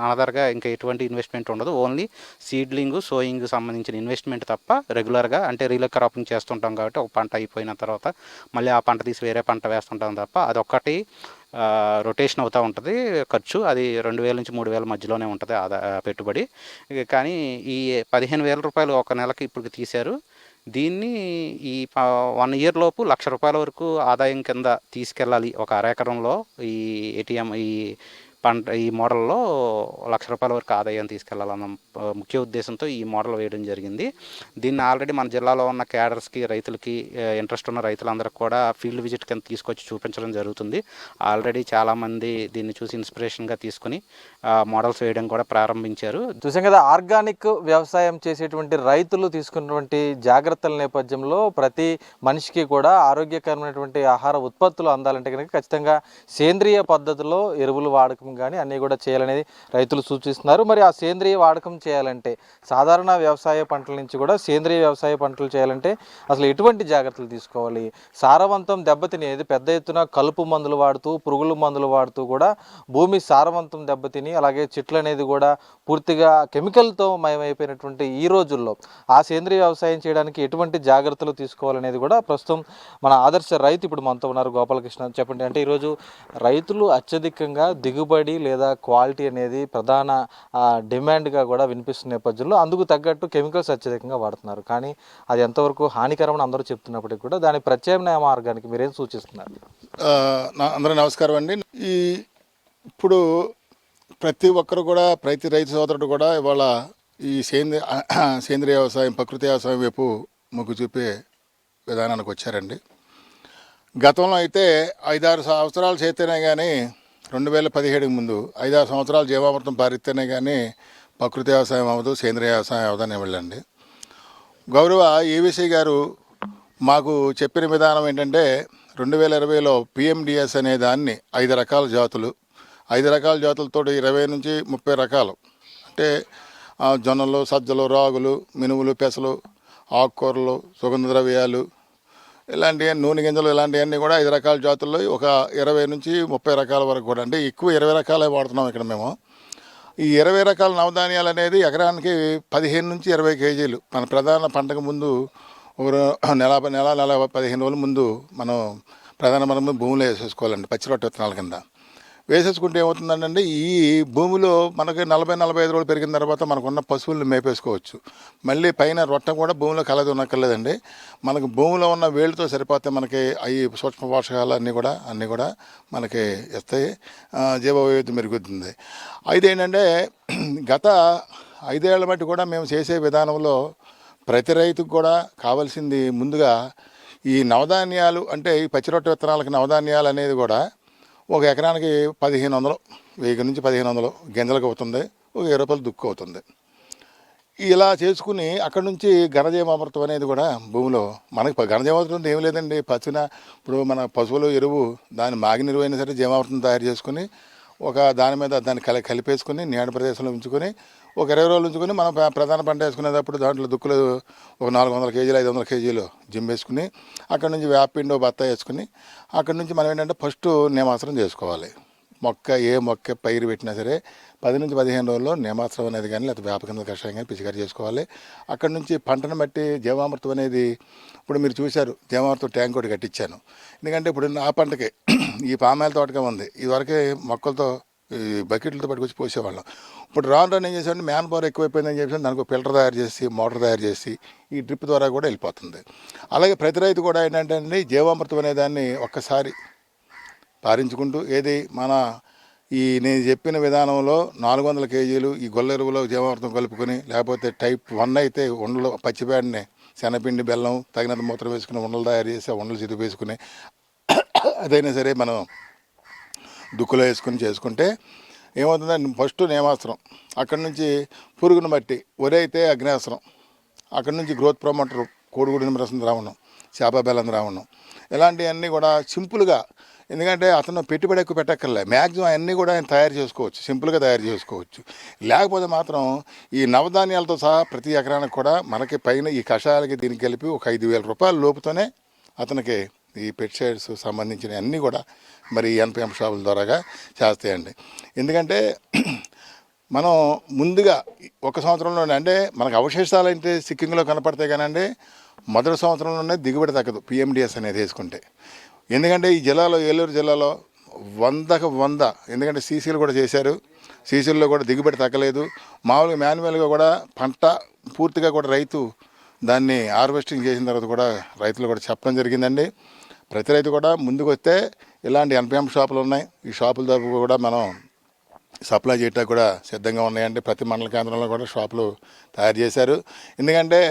అనదర్గా ఇంకా ఎటువంటి ఇన్వెస్ట్మెంట్ ఉండదు. ఓన్లీ సీడ్లింగ్ సోయింగ్ సంబంధించిన ఇన్వెస్ట్మెంట్ తప్ప రెగ్యులర్గా అంటే రీల క్రాపింగ్ చేస్తుంటాం కాబట్టి ఒక పంట అయిపోయిన తర్వాత మళ్ళీ ఆ పంట తీసి వేరే పంట వేస్తుంటాం తప్ప అదొక్కటి రొటేషన్ అవుతూ ఉంటుంది ఖర్చు. అది రెండు వేల నుంచి మూడు వేల మధ్యలోనే ఉంటుంది ఆదా పెట్టుబడి. కానీ ఈ పదిహేను వేల రూపాయలు ఒక నెలకి ఇప్పుడు తీశారు. దీన్ని ఈ వన్ ఇయర్ లోపు లక్ష రూపాయల వరకు ఆదాయం కింద తీసుకెళ్ళాలి ఒక అరెకరంలో ఈ ఏటీఎం ఈ పంట ఈ మోడల్లో లక్ష రూపాయల వరకు ఆదాయం తీసుకెళ్ళాలన్న ముఖ్య ఉద్దేశంతో ఈ మోడల్ వేయడం జరిగింది. దీన్ని ఆల్రెడీ మన జిల్లాలో ఉన్న క్యాడర్స్కి రైతులకి ఇంట్రెస్ట్ ఉన్న రైతులందరికీ కూడా ఫీల్డ్ విజిట్ కింద తీసుకొచ్చి చూపించడం జరుగుతుంది. ఆల్రెడీ చాలామంది దీన్ని చూసి ఇన్స్పిరేషన్గా తీసుకుని మోడల్స్ వేయడం కూడా ప్రారంభించారు. చూసాం కదా ఆర్గానిక్ వ్యవసాయం చేసేటువంటి రైతులు తీసుకున్నటువంటి జాగ్రత్తల నేపథ్యంలో ప్రతి మనిషికి కూడా ఆరోగ్యకరమైనటువంటి ఆహార ఉత్పత్తులు అందాలంటే కనుక ఖచ్చితంగా సేంద్రియ పద్ధతిలో ఎరువులు వాడకం కానీ అన్నీ కూడా చేయాలనేది రైతులు సూచిస్తున్నారు. మరి ఆ సేంద్రియ వాడకం చేయాలంటే సాధారణ వ్యవసాయ పంటల నుంచి కూడా సేంద్రియ వ్యవసాయ పంటలు చేయాలంటే అసలు ఎటువంటి జాగ్రత్తలు తీసుకోవాలి? సారవంతం దెబ్బతినేది పెద్ద ఎత్తున కలుపు మందులు వాడుతూ పురుగుల మందులు వాడుతూ కూడా భూమి సారవంతం దెబ్బతిని అలాగే చెట్లు అనేది కూడా పూర్తిగా కెమికల్తో మయమైపోయినటువంటి ఈ రోజుల్లో ఆ సేంద్రియ వ్యవసాయం చేయడానికి ఎటువంటి జాగ్రత్తలు తీసుకోవాలనేది కూడా ప్రస్తుతం మన ఆదర్శ రైతు ఇప్పుడు మనతో ఉన్నారు గోపాలకృష్ణ. చెప్పండి అంటే ఈరోజు రైతులు అత్యధికంగా దిగుబడి లేదా క్వాలిటీ అనేది ప్రధాన డిమాండ్గా కూడా వినిపిస్తున్న నేపథ్యంలో అందుకు తగ్గట్టు కెమికల్స్ అత్యధికంగా వాడుతున్నారు. కానీ అది ఎంతవరకు హానికరమని అందరూ చెప్తున్నప్పటికీ కూడా దాని ప్రత్యామ్నాయ మార్గానికి మీరేం సూచిస్తున్నారు? అందరూ నమస్కారం అండి. ఈ ఇప్పుడు ప్రతి ఒక్కరు కూడా ప్రతి రైతు సోదరుడు కూడా ఇవాళ ఈ సేంద్రియ సేంద్రియ వ్యవసాయం ప్రకృతి వ్యవసాయం వైపు మొగ్గు చూపే విధానానికి వచ్చారండి. గతంలో అయితే ఐదారు సంవత్సరాలు చేస్తేనే కానీ రెండు వేల పదిహేడుకి ముందు ఐదారు సంవత్సరాలు జీవామృతం పారిస్తేనే కానీ ప్రకృతి వ్యవసాయం అవ్వదు సేంద్రియ వ్యవసాయం అవ్వదని వెళ్ళండి. గౌరవ ఏవిసి గారు మాకు చెప్పిన విధానం ఏంటంటే రెండు వేల ఇరవైలో పిఎండిఎస్ అనే దాన్ని ఐదు రకాల జాతులు ఐదు రకాల జాతులతో ఇరవై నుంచి ముప్పై రకాలు. అంటే జొన్నలు సజ్జలు రాగులు మినుములు పెసలు ఆకుకూరలు సుగంధ ద్రవ్యాలు ఇలాంటి నూనె గింజలు ఇలాంటివన్నీ కూడా ఐదు రకాల జాతుల్లో ఒక ఇరవై నుంచి ముప్పై రకాల వరకు కూడా అంటే ఎక్కువ ఇరవై రకాలే వాడుతున్నాం ఇక్కడ మేము. ఈ ఇరవై రకాల నవధాన్యాలు అనేది ఎకరానికి పదిహేను నుంచి ఇరవై కేజీలు. మన ప్రధాన పంటకు ముందు ఒక నెల నెల నెల పదిహేను రోజుల ముందు మనం ప్రధాన మనం భూమిలో వేసేసుకోవాలండి. పచ్చి రొట్టె విత్తనాల కింద. వేసేసుకుంటే ఏమవుతుందంటే ఈ భూమిలో మనకి నలభై నలభై ఐదు రోజులు పెరిగిన తర్వాత మనకున్న పశువులను మేపేసుకోవచ్చు. మళ్ళీ పైన రొట్టె కూడా భూమిలో కలది ఉన్నక్కర్లేదండి మనకు భూమిలో ఉన్న వేళ్ళతో సరిపోతే మనకి అవి సూక్ష్మ పోషకాలు అన్నీ కూడా అన్నీ కూడా మనకి ఇస్తాయి. జీవవైవిధ్యం జీవ వైవిధ్యం మెరుగుతుంది. అయితే ఏంటంటే గత ఐదేళ్ళ బట్టి కూడా మేము చేసే విధానంలో ప్రతి రైతుకు కూడా కావాల్సింది ముందుగా ఈ నవధాన్యాలు అంటే ఈ పచ్చిరొట్ట విత్తనాలకి నవధాన్యాలు అనేది కూడా ఒక ఎకరానికి పదిహేను వందలు వెయ్యి నుంచి పదిహేను వందలు గింజలకు అవుతుంది ఒక ఇరవై రూపాయలు దుక్కు అవుతుంది. ఇలా చేసుకుని అక్కడ నుంచి ఘనజీవామృతం అనేది కూడా భూమిలో మనకి ఘనజీవామృతం ఏం లేదండి. పచ్చిన ఇప్పుడు మన పశువులు ఎరువు దాని మాగిన ఎరువు అయినా సరే జీవామృతం తయారు చేసుకుని ఒక దాని మీద దాన్ని కలి కలిపేసుకుని నీడ ప్రదేశంలో ఉంచుకొని ఒక ఇరవై రోజులు ఉంచుకొని మనం ప్రధాన పంట వేసుకునేటప్పుడు దాంట్లో దుక్కులు ఒక నాలుగు వందల కేజీలు ఐదు వందల కేజీలు జిమ్ వేసుకుని అక్కడ నుంచి వేపిండో బత్త వేసుకుని అక్కడ నుంచి మనం ఏంటంటే ఫస్ట్ నేమాసనం చేసుకోవాలి. మొక్క ఏ మొక్క పైరు పెట్టినా సరే పది నుంచి పదిహేను రోజుల్లో నియమాస్త్రం అనేది కానీ లేకపోతే వేప కింద కషాయం కానీ పిచికారి చేసుకోవాలి. అక్కడ నుంచి పంటను బట్టి జీవామృతం అనేది ఇప్పుడు మీరు చూశారు జీవామృతం ట్యాంక్ ఒకటి కట్టించాను. ఎందుకంటే ఇప్పుడు ఆ పంటకి ఈ పామాయిల తోటగా ఉంది. ఇదివరకే మొక్కలతో బకెట్లతో పట్టుకొచ్చి పోసేవాళ్ళం. ఇప్పుడు రాను రాను ఏం చేసామంటే మ్యాన్ పవర్ ఎక్కువైపోయిందని చెప్పి దానికి ఒక ఫిల్టర్ తయారు చేసి మోటార్ తయారు చేసి ఈ డ్రిప్ ద్వారా కూడా వెళ్ళిపోతుంది. అలాగే ప్రతి రైతు కూడా ఏంటంటే అండి జీవామృతం అనే దాన్ని ఒక్కసారి పారించుకుంటూ ఏది మన ఈ నేను చెప్పిన విధానంలో నాలుగు వందల కేజీలు ఈ గొల్లెరువులో జీవామృతం కలుపుకొని లేకపోతే టైప్ వన్ అయితే ఉండలు పచ్చిపేడని శనపిండి బెల్లం తగినంత మూత్రం వేసుకుని ఉండలు తయారు చేసి ఉండలు చిరుగు వేసుకుని అదైనా సరే మనం దుక్కులో వేసుకుని చేసుకుంటే ఏమవుతుందంటే ఫస్ట్ నేమాస్త్రం అక్కడి నుంచి పురుగును బట్టి ఒరే అయితే అగ్నేస్త్రం అక్కడి నుంచి గ్రోత్ ప్రమోటర్ కోడిగుడి నిమరసం ద్రావణం చేప బెల్లం ద్రావణం ఇలాంటివన్నీ కూడా సింపుల్గా ఎందుకంటే అతను పెట్టుబడి ఎక్కువ పెట్టక్కర్లే. మ్యాక్సిమం అన్నీ కూడా ఆయన తయారు చేసుకోవచ్చు సింపుల్గా తయారు చేసుకోవచ్చు. లేకపోతే మాత్రం ఈ నవధాన్యాలతో సహా ప్రతి ఎకరానికి కూడా మనకి పైన ఈ కషాయాలకి దీనికి కలిపి ఒక ఐదు వేల రూపాయల లోపుతోనే అతనికి ఈ పెస్టిసైడ్స్ సంబంధించిన అన్నీ కూడా మరి ఎన్పిఎం షాపుల ద్వారాగా చేస్తాయండి. ఎందుకంటే మనం ముందుగా ఒక సంవత్సరంలోనే అంటే మనకు అవశేషాలు అంటే సిక్కింగ్లో కనపడతాయి కానండి మొదటి సంవత్సరంలోనే దిగుబడి తగ్గదు పిఎండిఎస్ అనేది వేసుకుంటే. ఎందుకంటే ఈ జిల్లాలో ఏలూరు జిల్లాలో వందకు వంద ఎందుకంటే సీసీలు కూడా చేశారు. సీసీల్లో కూడా దిగుబడి తగ్గలేదు. మామూలుగా మాన్యువల్గా కూడా పంట పూర్తిగా కూడా రైతు దాన్ని హార్వెస్టింగ్ చేసిన తర్వాత కూడా రైతులు కూడా చెప్పడం జరిగిందండి. ప్రతి రైతు కూడా ముందుకు వస్తే ఇలాంటి ఎన్పిఎం షాపులు ఉన్నాయి. ఈ షాపుల దగ్గర కూడా మనం సప్లై చేయడానికి కూడా సిద్ధంగా ఉన్నాయండి. ప్రతి మండల కేంద్రంలో కూడా షాపులు తయారు చేశారు. ఎందుకంటే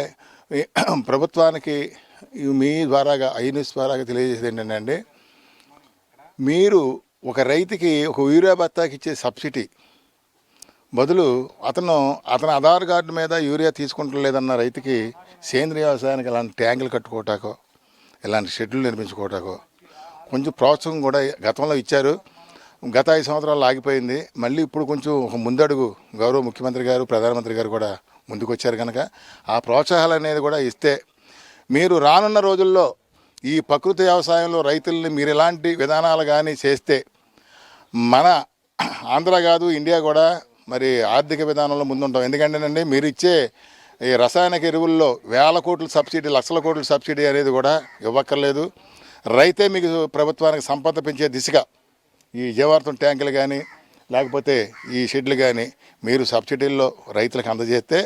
ప్రభుత్వానికి మీ ద్వారాగా ఐ న్యూస్ ద్వారాగా తెలియజేసేది ఏంటంటే మీరు ఒక రైతుకి ఒక యూరియా బత్తాకి ఇచ్చే సబ్సిడీ బదులు అతను అతని ఆధార్ కార్డు మీద యూరియా తీసుకుంటలేదన్న రైతుకి సేంద్రియ వ్యవసాయానికి అలాంటి ట్యాంకులు కట్టుకోవటాకో ఇలాంటి షెడ్యూల్ నిర్మించుకోవటకు. కొంచెం ప్రోత్సాహం కూడా గతంలో ఇచ్చారు. గత ఐదు సంవత్సరాలు ఆగిపోయింది. మళ్ళీ ఇప్పుడు కొంచెం ఒక ముందడుగు గౌరవ ముఖ్యమంత్రి గారు ప్రధానమంత్రి గారు కూడా ముందుకొచ్చారు కనుక ఆ ప్రోత్సాహాలు అనేది కూడా ఇస్తే మీరు రానున్న రోజుల్లో ఈ ప్రకృతి వ్యవసాయంలో రైతుల్ని మీరు ఎలాంటి విధానాలు కానీ చేస్తే మన ఆంధ్ర కాదు ఇండియా కూడా మరి ఆర్థిక విధానంలో ముందుంటాం. ఎందుకంటేనండి మీరు ఇచ్చే ఈ రసాయనిక ఎరువుల్లో వేల కోట్ల సబ్సిడీ లక్షల కోట్ల సబ్సిడీ అనేది కూడా ఇవ్వక్కర్లేదు. రైతే మీకు ప్రభుత్వానికి సంపద పెంచే దిశగా ఈ జీవార్థం ట్యాంకులు కానీ లేకపోతే ఈ షెడ్లు కానీ మీరు సబ్సిడీల్లో రైతులకు అందజేస్తే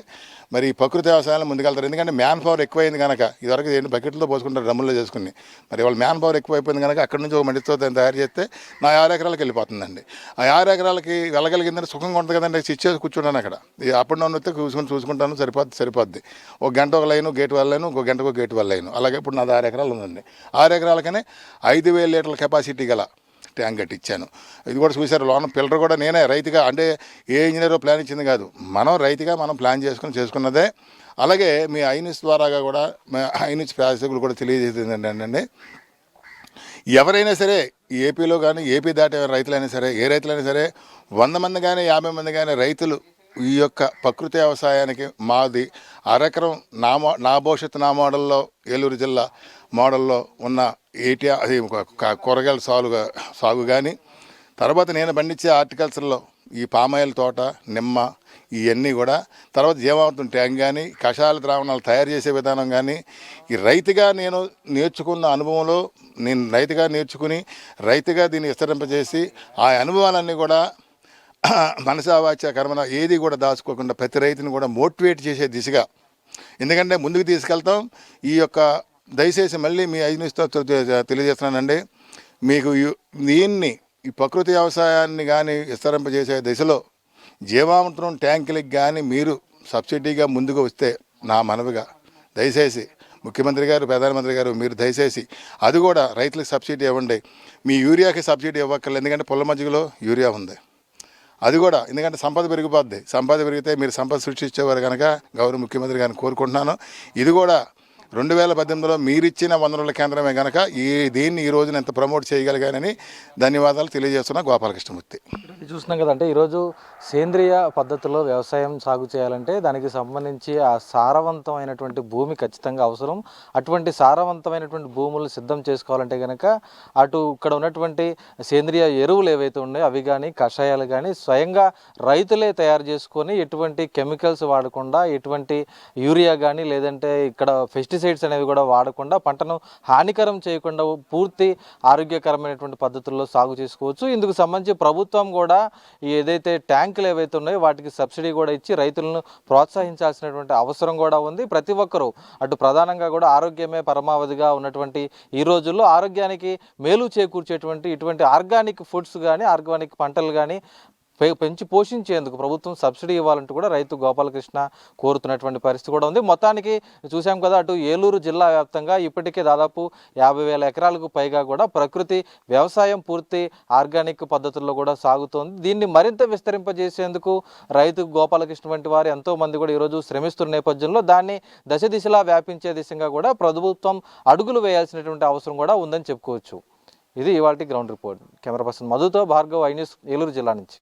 మరి ప్రకృతి వ్యవసాయాలు ముందుకెళ్తారు. ఎందుకంటే మ్యాన్ పవర్ ఎక్కువైంది కనుక ఇదివరకు ఏంటి బకెట్లతో పోసుకుంటారు డ్రమ్ముల్లో చేసుకుని. మరి వాళ్ళు మ్యాన్ పవర్ ఎక్కువైపోయింది కనుక అక్కడి నుంచి ఒక మండితో దాన్ని తయారు చేస్తే నా ఆరు ఎకరాలకు వెళ్ళిపోతుందండి. ఆ ఆరు ఎకరాలకి వెళ్ళగలిగిందంటే సుఖంగా ఉంటుంది కదండి. ఇచ్చేసి కూర్చుంటాను అక్కడ. ఈ అప్ అండ్ డౌన్ వస్తే చూసుకుని చూసుకుంటాను సరిపోద్ది సరిపోద్ది. ఒక గంట ఒక లైను గేట్ వల్ల లైను ఒక గంటకు గేట్ వల్ల లైను. అలాగే ఇప్పుడు నాది ఆరు ఎకరాలు ఉందండి. ఆరు ఎకరాలకనే ఐదు వేల లీటర్ల కెపాసిటీ గల ట్యాంక్ కట్టించాను ఇది కూడా చూశారు లోన పిల్లర్ కూడా నేనే రైతుగా అంటే ఏ ఇంజనీర్ ప్లాన్ ఇచ్చింది కాదు. మనం రైతుగా మనం ప్లాన్ చేసుకుని చేసుకున్నదే. అలాగే మీ ఐనిస్ ద్వారాగా కూడా మీ ఐనిస్ ప్రేక్షకులు కూడా తెలియజేసింది ఏంటంటే ఎవరైనా సరే ఏపీలో కానీ ఏపీ దాటే రైతులైనా సరే ఏ రైతులైనా సరే వంద మంది కానీ యాభై మంది కానీ రైతులు ఈ యొక్క ప్రకృతి వ్యవసాయానికి మాది అరెకరం నా మో నా భవిష్యత్తు నా మోడల్లో ఏలూరు జిల్లా మోడల్లో ఉన్న ఏటి అది కూరగాయల సాగుగా సాగు కానీ తర్వాత నేను పండించే హార్టికల్చర్లో ఈ పామాయిల్ తోట నిమ్మ ఇవన్నీ కూడా తర్వాత జీవామృతం ట్యాంక్ కానీ కషాయాల ద్రావణాలు తయారు చేసే విధానం కానీ ఈ రైతుగా నేను నేర్చుకున్న అనుభవంలో నేను రైతుగా నేర్చుకుని రైతుగా దీన్ని విస్తరింపజేసి ఆ అనుభవాలన్నీ కూడా మనసావాచ్య కర్మన ఏది కూడా దాచుకోకుండా ప్రతి రైతుని కూడా మోటివేట్ చేసే దిశగా ఎందుకంటే ముందుకు తీసుకెళ్తాం ఈ యొక్క దయచేసి మళ్ళీ మీ ఐదునిస్తో తెలియజేస్తున్నానండి. మీకు దీన్ని ఈ ప్రకృతి వ్యవసాయాన్ని కానీ విస్తరింపజేసే దిశలో జీవామృతం ట్యాంకులకి కానీ మీరు సబ్సిడీగా ముందుకు వస్తే నా మనవిగా దయచేసి ముఖ్యమంత్రి గారు ప్రధానమంత్రి గారు మీరు దయచేసి అది కూడా రైతులకు సబ్సిడీ ఇవ్వండి. మీ యూరియాకి సబ్సిడీ ఇవ్వక్కర్లేదు. ఎందుకంటే పుల్ల మజ్జిగలో యూరియా ఉంది. అది కూడా ఎందుకంటే సంపద పెరిగిపోద్ది. సంపద పెరిగితే మీరు సంపద సృష్టించేవారు కనుక గౌరవ ముఖ్యమంత్రి గారిని కోరుకుంటున్నాను. ఇది కూడా రెండు వేల పద్దెనిమిదిలో మీరిచ్చిన వనరుల కేంద్రమే కనుక ఈ దీన్ని ఈ రోజున ఎంత ప్రమోట్ చేయగలిగానని ధన్యవాదాలు తెలియజేస్తున్నా గోపాలకృష్ణమూర్తి. చూస్తున్నాం కదంటే ఈరోజు సేంద్రియ పద్ధతిలో వ్యవసాయం సాగు చేయాలంటే దానికి సంబంధించి ఆ సారవంతమైనటువంటి భూమి ఖచ్చితంగా అవసరం. అటువంటి సారవంతమైనటువంటి భూములు సిద్ధం చేసుకోవాలంటే కనుక అటు ఇక్కడ ఉన్నటువంటి సేంద్రియ ఎరువులు ఏవైతే ఉన్నాయో అవి కానీ కషాయాలు కానీ స్వయంగా రైతులే తయారు చేసుకొని ఎటువంటి కెమికల్స్ వాడకుండా ఎటువంటి యూరియా కానీ లేదంటే ఇక్కడ పెస్టిసైడ్స్ అనేవి కూడా వాడకుండా పంటను హానికరం చేయకుండా పూర్తి ఆరోగ్యకరమైనటువంటి పద్ధతుల్లో సాగు చేసుకోవచ్చు. ఇందుకు సంబంధించి ప్రభుత్వం కూడా ఏదైతే ట్యాంకులు ఏవైతే ఉన్నాయో వాటికి సబ్సిడీ కూడా ఇచ్చి రైతులను ప్రోత్సహించాల్సినటువంటి అవసరం కూడా ఉంది. ప్రతి ఒక్కరూ అటు ప్రధానంగా కూడా ఆరోగ్యమే పరమావధిగా ఉన్నటువంటి ఈ రోజుల్లో ఆరోగ్యానికి మేలు చేకూర్చేటువంటి ఇటువంటి ఆర్గానిక్ ఫుడ్స్ కానీ ఆర్గానిక్ పంటలు కానీ పెంచి పోషించేందుకు ప్రభుత్వం సబ్సిడీ ఇవ్వాలంటూ కూడా రైతు గోపాలకృష్ణ కోరుతున్నటువంటి పరిస్థితి కూడా ఉంది. మొత్తానికి చూసాం కదా అటు ఏలూరు జిల్లా వ్యాప్తంగా ఇప్పటికే దాదాపు యాభై వేల ఎకరాలకు పైగా కూడా ప్రకృతి వ్యవసాయం పూర్తి ఆర్గానిక్ పద్ధతుల్లో కూడా సాగుతోంది. దీన్ని మరింత విస్తరింపజేసేందుకు రైతు గోపాలకృష్ణ వంటి వారు ఎంతోమంది కూడా ఈరోజు శ్రమిస్తున్న నేపథ్యంలో దాన్ని దశ దిశలా వ్యాపించే దిశగా కూడా ప్రభుత్వం అడుగులు వేయాల్సినటువంటి అవసరం కూడా ఉందని చెప్పుకోవచ్చు. ఇది ఇవాళ గ్రౌండ్ రిపోర్ట్. కెమెరా పర్సన్ మధుతో భార్గవ్ ఐ న్యూస్ ఏలూరు జిల్లా నుంచి.